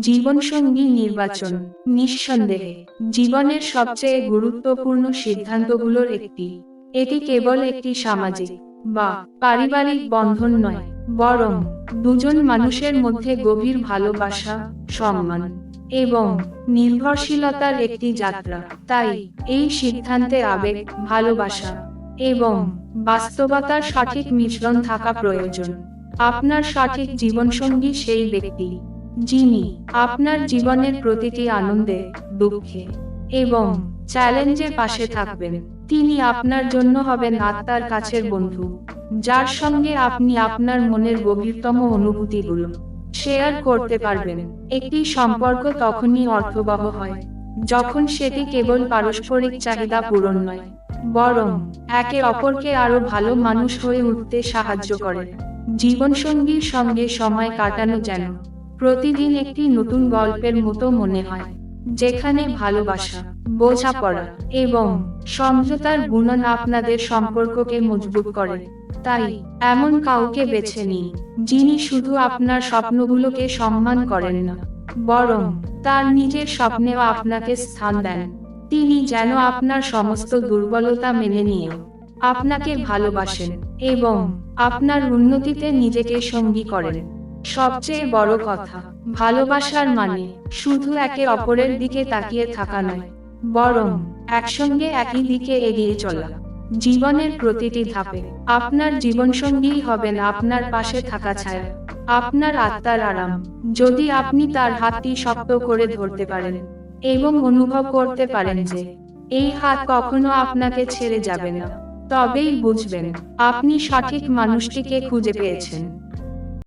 জীবনসঙ্গী নির্বাচন, নিঃসন্দেহে, জীবনের সবচেয়ে গুরুত্বপূর্ণ সিদ্ধান্তগুলোর একটি। এটি কেবল একটি সামাজিক বা পারিবারিক বন্ধন নয়, বরং দুজন মানুষের মধ্যে গভীর ভালোবাসা, সম্মান এবং নির্ভরশীলতার একটি যাত্রা। তাই এই সিদ্ধান্তে আবেগ, ভালোবাসা এবং বাস্তবতার সঠিক মিশ্রণ থাকা প্রয়োজন। আপনার সঠিক জীবনসঙ্গী সেই ব্যক্তি। যিনি আপনার জীবনের প্রতিটি আনন্দে, দুঃখে এবং চ্যালেঞ্জের পাশে থাকবেন। তিনি আপনার জন্য হবেন আত্মার কাছের বন্ধু, যার সঙ্গে আপনি আপনার মনের গভীরতম অনুভূতিগুলো শেয়ার করতে পারবেন। একটি সম্পর্ক তখনই অর্থবহ হয়, যখন সেটি কেবল পারস্পরিক চাহিদা পূরণ নয়, বরং একে অপরকে আরও ভালো মানুষ হয়ে উঠতে সাহায্য করে। জীবনসঙ্গীর সঙ্গে সময় কাটানো যেন প্রতিদিন একটি নতুন গল্পের মতো মনে হয়, যেখানে ভালোবাসা, বোঝাপড়া এবং সমঝোতার গুণন আপনাদের সম্পর্ককে মজবুত করে। তাই, এমন কাউকে বেছে নিন, যিনি শুধু আপনার স্বপ্নগুলোকে সম্মান করেন না, বরং তার নিজের স্বপ্নেও আপনাকে স্থান দেন। তিনি যেন আপনার সমস্ত দুর্বলতা মেনে নিয়ে আপনাকে ভালোবাসেন এবং আপনার উন্নতিতে নিজেকে সঙ্গী করেন। সবচেয়ে বড় কথা, ভালোবাসার মানে শুধু একে অপরের দিকে তাকিয়ে থাকা নয়, বরং একসঙ্গে একই দিকে এগিয়ে চলা। জীবনের প্রতিটি ধাপে আপনার জীবনসঙ্গী হবেন আপনার পাশে থাকা ছায়া, আপনার আত্মার আরাম, যদি আপনি তার হাতটি শক্ত করে ধরতে পারেন এবং অনুভব করতে পারেন যে, এই হাত কখনো আপনাকে ছেড়ে যাবে না। তবেই বুঝবেন, আপনি সঠিক মানুষটিকে খুঁজে পেয়েছেন।